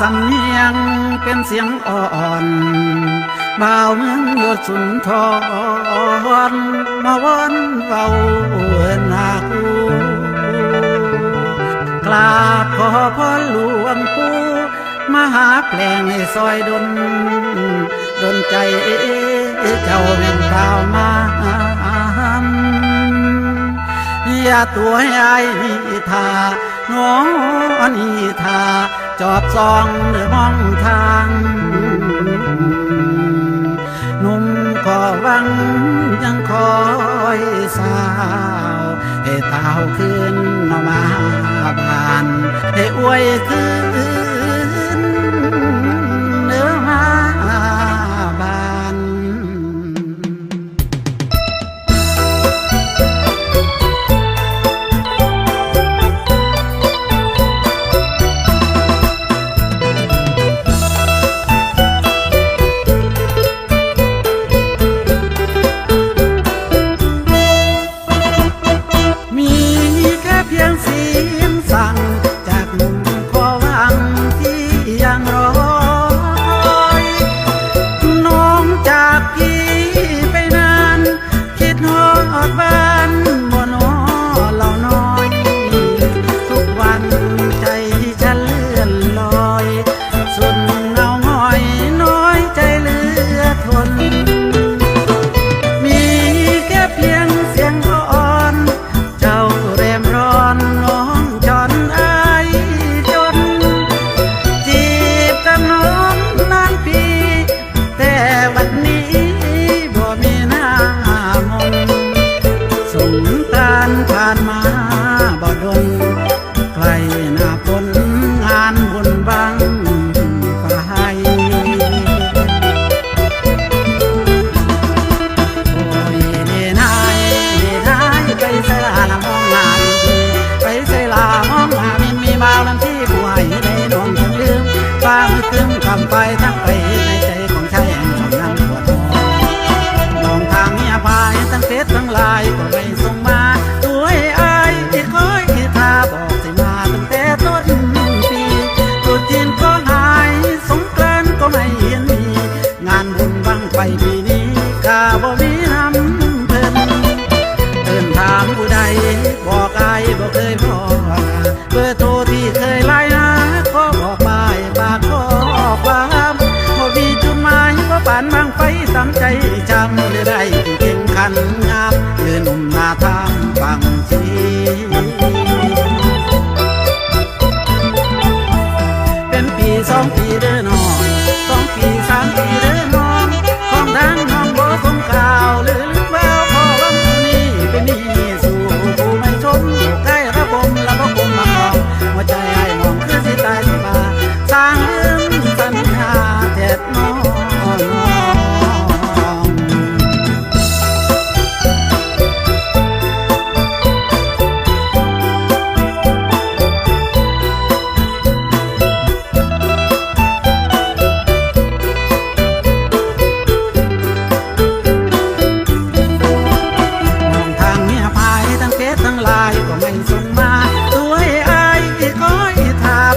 สำเนียงเป็นเสียงอ่อนบ่าวเมืองยศสุนทรมาวอนเว้าเอนหาคูกราบขอพรหลวงปู่มหาแปลงให้ซอยดน ดนใจเจ้าแม่งกล่าวมาอย่าตัวใหญ่ทาน้องนีทา จอบซองในห้องทางนุ่มขอวังยังคอยสาวให้เต้าขึ้นนมาบานให้อวยขึ้น สงกานต์ผ่านมาบ่ดนใกล้หน้าฝนงานบุญบังไฟโอ้ยเดนายเดนายไปใส่ลาละมองงานไปใส่ลามองงานมีบ่าวนั้นที่ผู้ให้ได้นอนฉันลืมฟ้ามืดครึ้มคำไปทั้งไป ทางฟังสี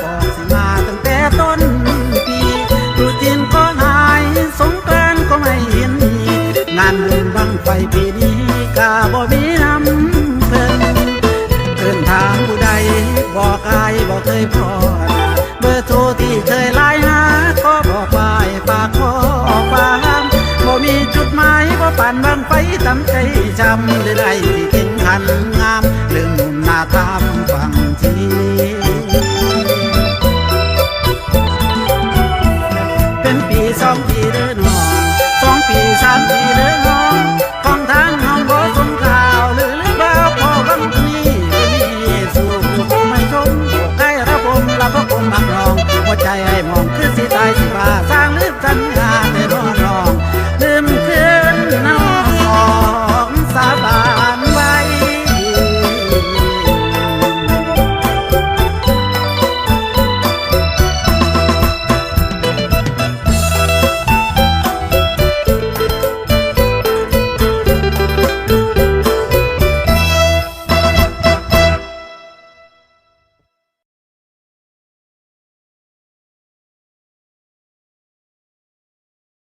บอกสิมาตั้งแต่ต้นปีตรุษจีนก็หายสงกรานต์ก็ไม่เห็นมีงานบุญบังไฟปีนี้กาบ่มีน้ำเพิ่นเอิ้นถามผู้ใดบอกอายบอกเคยพอเบอร์โทรที่เคยไลน์หาก็บอกไปฝากขอความบ่มีจุดหมายบ่ปานบางไฟตามใจจำได้ได้ที่เก่งขันงาม